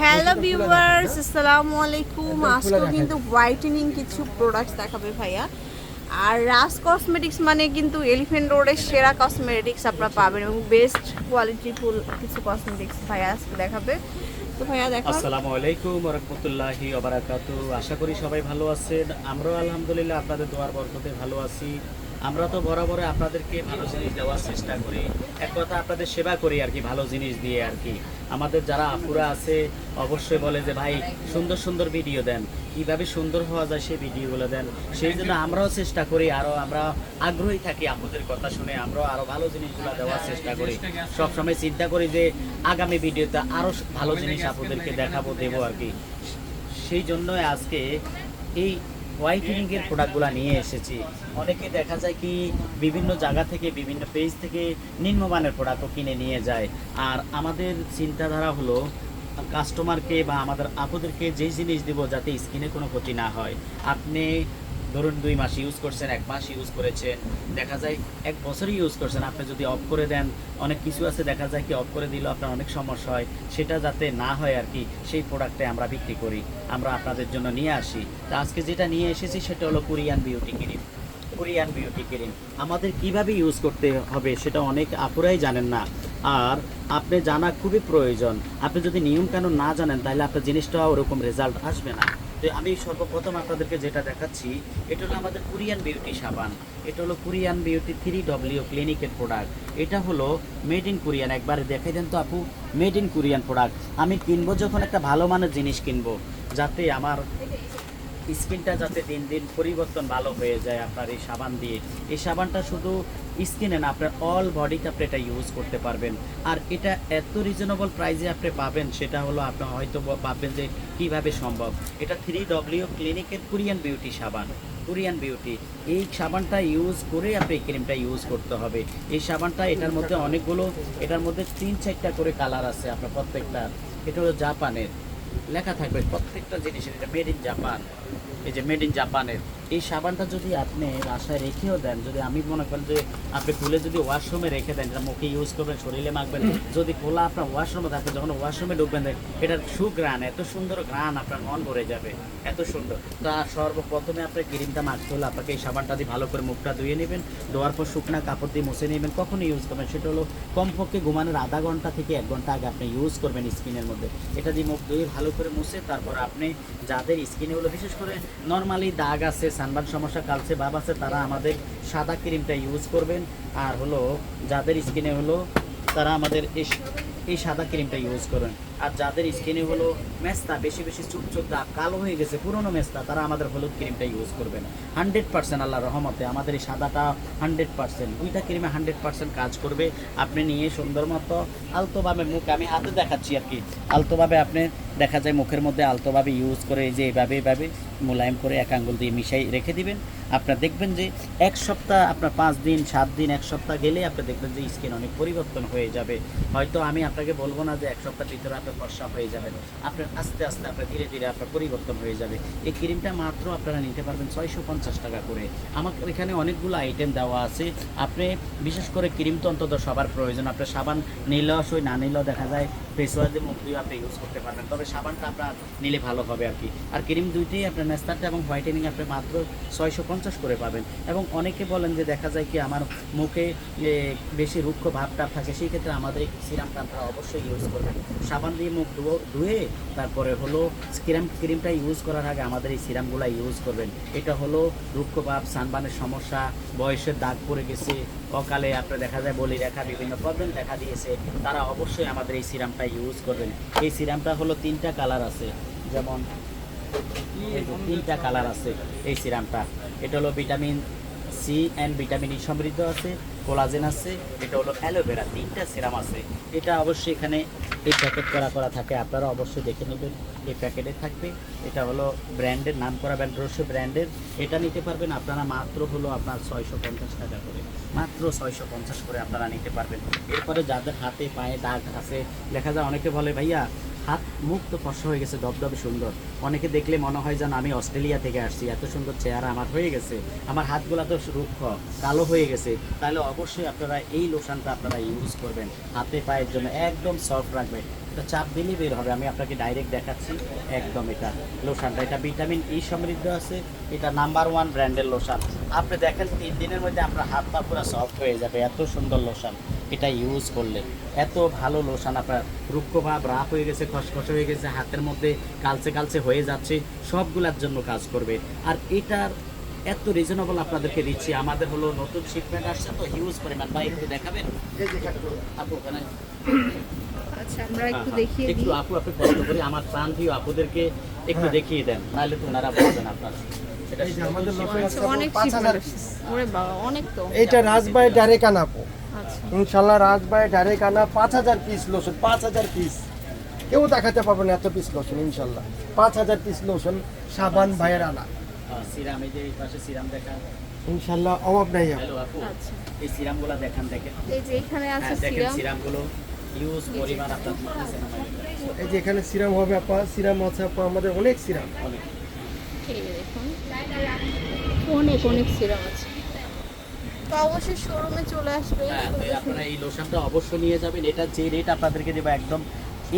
Hello. Viewers আসসালামু আলাইকুম আজকে কিন্তু হোয়াইটেনিং কিছু প্রোডাক্টস দেখাবে ভাইয়া। আর রাজ কসমেটিক্স মানে কিন্তু এলিফেন্ট রোডের সেরা কসমেটিক্স আপনারা পাবেন এবং বেস্ট কোয়ালিটি ফুল কিছু কসমেটিক্স ভাইয়া আজকে দেখাবে। তো ভাইয়া দেখা আসসালামু আলাইকুম রহমতুল্লাহি ওবারাকাতু আশা করি সবাই ভালো আছেন। আমরাও আলহামদুলিল্লাহ আপনাদের দোয়ার বরকতে ভালো আছি। আমরা তো বরাবর আপনাদেরকে ভালো জিনিস দেওয়ার চেষ্টা করি। এক কথা, আপনাদের সেবা করি আর কি, ভালো জিনিস দিয়ে আর কি। আমাদের যারা আপুরা আছে, অবশ্যই বলে যে, ভাই, সুন্দর সুন্দর ভিডিও দেন। কীভাবে সুন্দর হওয়া যায় সেই ভিডিওগুলো দেন। সেই জন্য আমরাও চেষ্টা করি আরও আমরা আগ্রহী থাকি আপুদের কথা শুনে, আমরাও আরও ভালো জিনিসগুলো দেওয়ার চেষ্টা করি। সবসময় চিন্তা করি যে, আগামী ভিডিওতে আরও ভালো জিনিস আপুদেরকে দেখাবো, দেবো আর কি। সেই জন্য আজকে এই হোয়াইটেনিং এর প্রোডাক্টগুলো নিয়ে এসেছি। অনেকে দেখা যায় কি বিভিন্ন জায়গা থেকে, বিভিন্ন পেজ থেকে নিম্নমানের প্রোডাক্টও কিনে নিয়ে যায়। আর আমাদের চিন্তাধারা হলো কাস্টমারকে বা আমাদের আপুদেরকে যেই জিনিস দিব যাতে স্কিনে কোনো ক্ষতি না হয়। আপনি ধরুন দুই মাস ইউজ করছেন, এক মাস ইউজ করেছেন, দেখা যায় এক বছরই ইউজ করছেন। আপনি যদি অফ করে দেন, অনেক কিছু আছে, দেখা যায় কি অফ করে দিলেও আপনার অনেক সমস্যা হয়। সেটা যাতে না হয় আর কি, সেই প্রোডাক্টে আমরা বিক্রি করি, আমরা আপনাদের জন্য নিয়ে আসি। তা আজকে যেটা নিয়ে এসেছি, সেটা হলো Korean beauty cream Korean beauty cream আমাদের কীভাবে ইউজ করতে হবে, সেটা অনেক আপুরাই জানেন না। আর আপনি জানা খুবই প্রয়োজন। আপনি যদি নিয়ম কানুন না জানেন, তাহলে আপনার জিনিসটা ওরকম রেজাল্ট আসবে না। তো আমি সর্বপ্রথম আপনাদেরকে যেটা দেখাচ্ছি, এটা হলো আমাদের কোরিয়ান বিউটি সাবান। এটা হলো কোরিয়ান বিউটি থ্রি ডব্লিউ ক্লিনিকের প্রোডাক্ট এটা হলো মেড ইন কোরিয়ান একবার দেখাই দেন তো আপু মেড ইন কোরিয়ান প্রোডাক্ট আমি কিনবো যখন একটা ভালো মানের জিনিস কিনবো, যাতে আমার স্কিনটা যাতে দিন দিন পরিবর্তন ভালো হয়ে যায় আপনার এই সাবান দিয়ে। এই সাবানটা শুধু স্কিনে না, আপনার অল বডিতে আপনি এটা ইউজ করতে পারবেন। আর এটা এত রিজনেবল প্রাইসে আপনি পাবেন, সেটা হলো আপনি হয়তো ভাববেন যে কীভাবে সম্ভব। এটা থ্রি ডব্লিউ ক্লিনিকের কোরিয়ান বিউটি সাবান। কোরিয়ান বিউটি এই সাবানটা ইউজ করে আপনি এই ক্রিমটা ইউজ করতে হবে। এই সাবানটা এটার মধ্যে অনেকগুলো, এটার মধ্যে তিন চারটা করে কালার আছে আপনার প্রত্যেকটা। এটা হলো জাপানের। লেখা থাকবে প্রত্যেকটা জিনিসের এটা মেড ইন জাপান এই যে মেড ইন জাপানের এই সাবানটা যদি আপনি বাসায় রেখেও দেন যদি আমি মনে করেন যে আপনি খুলে যদি ওয়াশরুমে রেখে দেন এটা মুখে ইউজ করবেন শরীরে মাখবেন যদি খোলা আপনার ওয়াশরুমে থাকে যখন ওয়াশরুমে ঢুকবেন এটার সুগ্রান এত সুন্দর গ্রান আপনার মন ভরে যাবে এত সুন্দর। তা সর্বপ্রথমে আপনার ক্রিমটা মাখতে হলে আপনাকে এই সাবানটা দিয়ে ভালো করে মুখটা ধুয়ে নেবেন ধোয়ার পর শুকনা কাপড় দিয়ে মুছে নেবেন। কখন ইউজ করবেন সেটা হলো কমপক্ষে ঘুমানোর আধা ঘণ্টা থেকে এক ঘণ্টা আগে আপনি ইউজ করবেন স্কিনের মধ্যে। এটা দিয়ে মুখ ধুয়ে ভালো করে মুছে তারপর আপনি যাদের স্কিনে হলো বিশেষ করে নর্মালি দাগ আছে সানবান সমস্যা কালচে ভাব আছে, তারা আমাদের সাদা ক্রিমটা ইউজ করবেন। আর হলো, যাদের স্কিনে হলো তারা আমাদের এই এই সাদা ক্রিমটা ইউজ করবেন আর যাদের স্কিনে হলো মেস্তা, বেশি বেশি চুপ চুপ দাগ কালো হয়ে গেছে, পুরনো মেস্তা, তারা আমাদের হলুদ ক্রিমটা ইউজ করবেন হান্ড্রেড পার্সেন্ট আল্লাহ রহমতে আমাদের এই সাদাটা হান্ড্রেড পার্সেন্ট দুইটা ক্রিমে হান্ড্রেড পার্সেন্ট কাজ করবে। আপনি নিয়ে সুন্দর মতো আলতোভাবে মুখ, আমি হাতে দেখাচ্ছি আর কি। আলতোভাবে আপনি দেখা যায় মুখের মধ্যে আলতোভাবে ইউজ করে এই যে এইভাবে এইভাবে মোলায়েম করে এক আঙ্গুল দিয়ে মিশাই রেখে দিবেন। আপনার দেখবেন যে এক সপ্তাহ, আপনার পাঁচ দিন, সাত দিন, এক সপ্তাহ গেলে আপনি দেখবেন যে স্কিন অনেক পরিবর্তন হয়ে যাবে। হয়তো আমি আপনাকে বলব না যে এক সপ্তাহ ভিতরে আপনার ফর্সা হয়ে যাবে। আপনার আস্তে আস্তে আপনার ধীরে ধীরে আপনার পরিবর্তন হয়ে যাবে। এই ক্রিমটা মাত্র আপনারা নিতে পারবেন ছয়শো পঞ্চাশ টাকা করে। আমার এখানে অনেকগুলো আইটেম দেওয়া আছে। আপনি বিশেষ করে ক্রিম তো অন্তত সবার প্রয়োজন। আপনার সাবান নিলেও সই, না নিলেও দেখা যায় ফেস ওয়াশ মুখ দিয়ে আপনি ইউজ করতে পারবেন। তবে সাবানটা আপনার নিলে ভালো হবে আর কি। আর ক্রিম দুইটাই আপনার নেস্তারটা এবং হোয়াইটেনিং আপনি মাত্র ছয়শো পঞ্চাশ করে পাবেন। এবং অনেকে বলেন যে দেখা যায় কি আমার মুখে বেশি রুক্ষ ভাবটা থাকে, সেই ক্ষেত্রে আমাদের এই সিরামটা আপনারা অবশ্যই ইউজ করবেন। সাবান দিয়ে মুখ ধুয়ো, ধুয়ে তারপরে হলো ক্রিম, ক্রিমটা ইউজ করার আগে আমাদের এই সিরামগুলো ইউজ করবেন। এটা হলো রুক্ষ ভাব, সানবানের সমস্যা, বয়সের দাগ পড়ে গেছে অকালে আপনার দেখা যায় বলি রেখা বিভিন্ন প্রবলেম দেখা দিয়েছে, তারা অবশ্যই আমাদের এই সিরামটা ইউজ করবেন। এই সিরামটা হলো তিনটা কালার আছে। যেমন তিনটা কালার আছে এই সিরামটা এটা হলো vitamin C and vitamin E সমৃদ্ধ আছে, কোলাজেন আছে, এটা হলো অ্যালোভেরা, তিনটা সিরাম আছে। এটা অবশ্যই এখানে এই প্যাকেট করা করা থাকে, আপনারা অবশ্যই দেখে নেবেন, এই প্যাকেটে থাকবে। এটা হলো ব্র্যান্ডের নাম করা ব্র্যান্ড রয়েছে ব্র্যান্ডের। এটা নিতে পারবেন আপনারা মাত্র হলো আপনার ছয়শো পঞ্চাশ টাকা করে। মাত্র ছয়শো পঞ্চাশ করে আপনারা নিতে পারবেন। এরপরে যাদের হাতে, পায়ে দাগ আছে, দেখা যায় অনেকে বলে, ভাইয়া হাত মুখ তো ফর্সা হয়ে গেছে, দবদবে সুন্দর। অনেকে দেখলে মনে হয় যেন আমি অস্ট্রেলিয়া থেকে আসছি, এত সুন্দর চেহারা আমার হয়ে গেছে। আমার হাতগুলো তো রুক্ষ, কালো হয়ে গেছে। তাহলে অবশ্যই আপনারা এই লোশনটা আপনারা ইউজ করবেন। হাতে পায়ের জন্য একদম সফট রাখবে এটা চাপ দিলে বের হবে। আমি আপনাকে ডাইরেক্ট দেখাচ্ছি। একদম এটা লোশনটা এটা ভিটামিন ই সমৃদ্ধ আছে। এটা নাম্বার ওয়ান ব্র্যান্ডের লোশন আপনি দেখেন, তিন দিনের মধ্যে আপনার হাত পা পুরো সফট হয়ে যাবে। এত সুন্দর লোশন এটা ইউজ করলে। এত ভালো লোশন আপনার রুক্ষ ভাব রাফ হয়ে গেছে, খসখসে হয়ে গেছে, হাতের মধ্যে কালচে কালচে হয়ে যাচ্ছে। সবগুলার জন্য কাজ করবে। আর এটার এত রিজনেবল আপনাদেরকে দিচ্ছি। আমাদের হলো নতুন শিপমেন্ট আসছে তো হিউজ পরিমাণ। ভাই একটু দেখাবেন? আপু ওখানে। আচ্ছা আমরা একটু হ্যাঁ, দেখিয়ে একটু আপু আপনি কষ্ট করে আমার প্রাণ দিয়ে আপুদেরকে একটু হ্যাঁ। দেখিয়ে দেন। নাহলে তো ওনারা বলবেন আপনার। এটা আচ্ছা পাঁচ হাজার রাজবাই ডাইরেক্ট আনাবো আচ্ছা। ইনশাল্লাহ রাজবাই ডাইরেক্ট আনা পাঁচ হাজার পিস লোশন পাঁচ হাজার পিস কেউ দেখাতে পারবে না এত পিস লোশন ইনশাল্লাহ পাঁচ হাজার পিস লোশন সাবান ভাইয়ের আনা। সিরাম এই যে এই পাশে সিরাম দেখান। ইনশাল্লাহ অভাব নাই হ্যালো আপু এই সিরামগুলো দেখান দেখেন। এই যে এখানে আছে সিরাম। সিরামগুলো। ইউজ পরিমাণ আপনার এই যে এখানে সিরাম হবে আপা সিরাম আছে আপা আমাদের অনেক সিরাম। অনেক। এই যে দেখুন। অনেক অনেক সিরাম আছে। তো অবশ্যই শোরুমে চলে আসবে। হ্যাঁ আপনারা এই লোশনটা অবশ্যই নিয়ে যাবেন। এটা যে রেট আপনাদেরকে দেবো একদম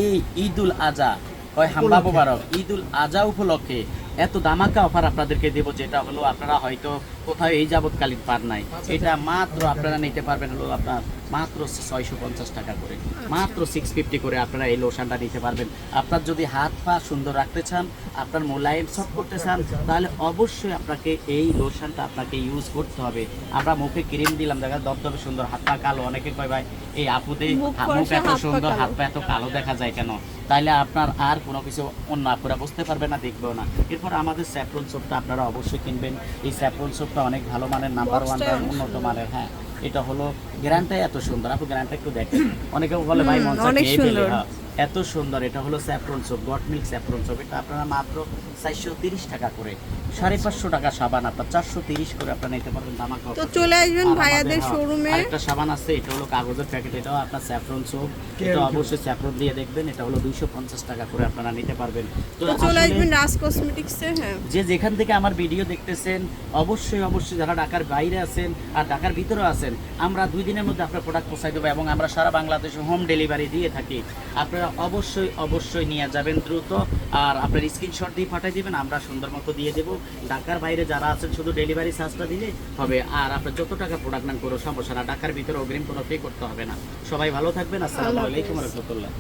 এই ঈদুল আজা হয় হামলা মোবারক। ঈদুল আজা উপলক্ষে। এত দামাকা অফার আপনাদেরকে দেবো যেটা হলো আপনারা হয়তো কোথাও এই যাবৎকালীন পার নাই। এটা মাত্র আপনারা নিতে পারবেন হলো আপনার মাত্র ছয়শো পঞ্চাশ টাকা করে। মাত্র সিক্স ফিফটি করে আপনারা এই লোশনটা নিতে পারবেন। আপনার যদি হাত পা সুন্দর রাখতে চান আপনার মোলায়েম সব করতে চান তাহলে অবশ্যই আপনাকে এই লোশনটা আপনাকে ইউজ করতে হবে। আমরা মুখে ক্রিম দিলাম দেখা দবদবে সুন্দর হাত পা কালো। অনেকে কয় ভাই এই আপুদে মুখ এত সুন্দর হাত পা এত কালো দেখা যায় কেন? তাইলে আপনার আর কোনো কিছু অন্য আপুরা বুঝতে পারবে না দেখবেও না। এরপর আমাদের স্যাফরন সোপটা আপনারা অবশ্যই কিনবেন। এই স্যাফরন সোপটা অনেক ভালো মানের নাম্বার ওয়ান উন্নত মানের হ্যাঁ। এটা হলো গ্যারান্টাই এত সুন্দর আপু একটু দেখেন। অনেকে বলে ভাই মন অনেক সুন্দর। হ্যাঁ। এত সুন্দর এটা হলো saffron soap goat milk saffron soap এটা আপনারা মাত্র চারশো তিরিশ টাকা করে সাড়ে পাঁচশো টাকা সাবান আপনার চারশো তিরিশ করে আপনারা নিতে পারবেন দামাক তো চলে আসবেন ভাইয়াদের শোরুমে হ্যাঁ, আরেকটা সাবান আছে এটা হলো কাগজের প্যাকেট এটাও আপনার স্যাফরন সোপ এটা অবশ্যই স্যাফরন দিয়ে দেখবেন এটা হলো দুইশো পঞ্চাশ টাকা করে আপনারা নিতে পারবেন। তো তো চলে আসবেন রাজ কসমেটিক্সে হ্যাঁ। যে যেখান থেকে আমার ভিডিও দেখতেছেন অবশ্যই অবশ্যই যারা ঢাকার বাইরে আছেন আর ঢাকার ভিতরে আছেন আমরা দুই দিনের মধ্যে আপনার প্রোডাক্ট পৌঁছাই দেবো এবং আমরা সারা বাংলাদেশে হোম ডেলিভারি দিয়ে থাকি। আপনারা অবশ্যই অবশ্যই নিয়ে যাবেন দ্রুত। আর আপনার স্ক্রিনশট দিয়ে পাঠিয়ে দেবেন আমরা সুন্দর মতো দিয়ে দেবো। ঢাকার বাইরে যারা আছেন শুধু ডেলিভারি চার্জটা দিলে হবে। আর আপনার যত টাকা প্রোডাক্ট নাম করো সমস্যা না ঢাকার ভিতরে অগ্রিম কোনো পে করতে হবে না। সবাই ভালো থাকবেন। আসসালামু আলাইকুম রহমতুল্লাহ।